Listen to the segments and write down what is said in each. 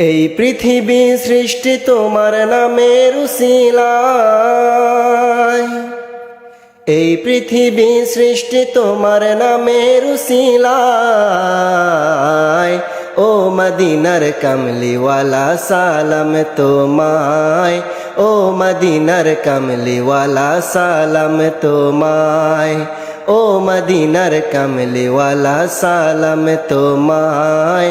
এই পৃথিবী সৃষ্টি তোমার নামের উসিলায় এই পৃথিবী সৃষ্টি তোমার নামের উসিলায় ও মদিনার কমলিওয়ালা, সালাম তোমায়। ও মদিনার কমলিওয়ালা, সালাম তোমায়। ও মদিনার কমলিওয়ালা, সালাম তোমায়।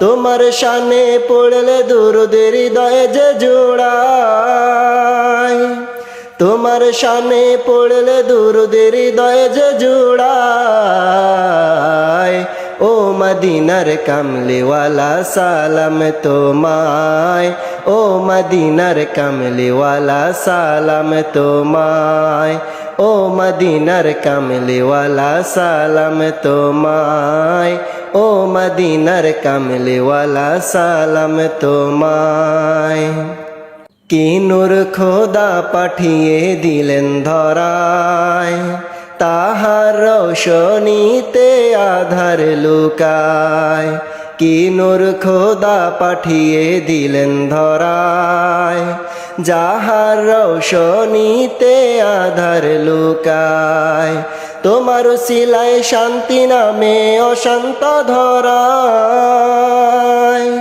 তোমার শানে পড়লে দুরুদের হৃদয় যে জোড়ায়। তোমার শানে পড়লে দুরুদের হৃদয় যে জোড়ায়। ও মদিনার কামলিওয়ালা, সালাম তোমায়। ও মদিনার কামলিওয়ালা, সালাম তোমায়। ও মদিনার কামলিওয়ালা, সালাম তোমায়। ও মদিনার কামলিওয়ালা, সালাম তোমায়। কি নূর খোদা পাঠিয়ে দিলেন ধরায়, তাহার রোশনীতে আধার লুকায়। কি নূর খোদা পাঠিয়ে দিলেন ধরায়, যাহার রোশনীতে আধার লুকায়। তোমার সিলায় শান্তি নামে অশান্ত ধরায়।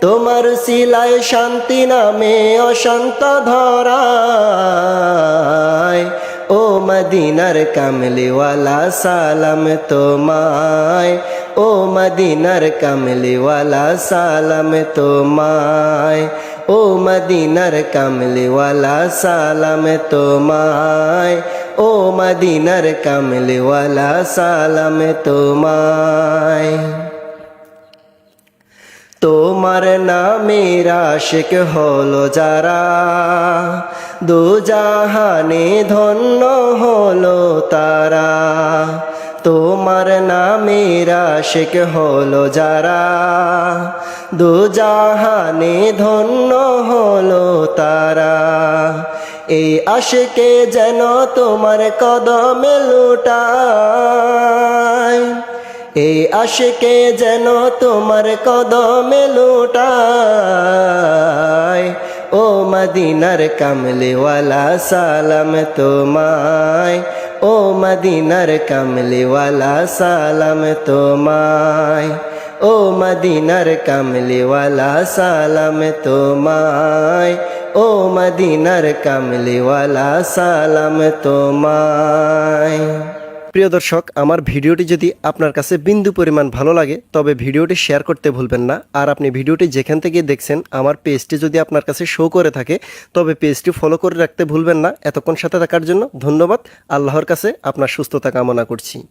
তোমার সিলায় শান্তি নামে অশান্ত ধরায়। ও মদিনার কামলিওয়ালা, সালাম তোমায়। ও মদিনার কামলিওয়ালা, সালাম তোমায়। ও মদিনার কামলিওয়ালা, সালাম তোমায়। ও মদিনার কামলিওয়ালা, সালাম তোমায়। তোমার নামের আশিক হলো যারা দু জাহানে ধন্য হলো তারা। তোমার নামের আশিক হলো যারা দু জাহানে ধন্য হলো তারা। আশিকে যেন তোমার কদমে লুটায় এই আশিকে যেন তোমার কদমে লুটায় ও মদিনার কামলিওয়ালা, সালাম তোমায়। ও মদিনার কামলিওয়ালা, সালাম তোমায়। ও মদিনার কামলিওয়ালা, সালাম তোমায়। ও মদিনার কামলিওয়ালা, সালাম তোমায়। প্রিয় দর্শক, আমার ভিডিওটি যদি আপনার কাছে বিন্দু পরিমাণ ভালো লাগে, তবে ভিডিওটি শেয়ার করতে ভুলবেন না। আর আপনি ভিডিওটি যেখান থেকে দেখছেন, আমার পেজটি যদি আপনার কাছে শো করে থাকে, তবে পেজটি ফলো করে রাখতে ভুলবেন না। এতক্ষণ সাথে থাকার জন্য ধন্যবাদ। আল্লাহর কাছে আপনার সুস্থতা কামনা করছি।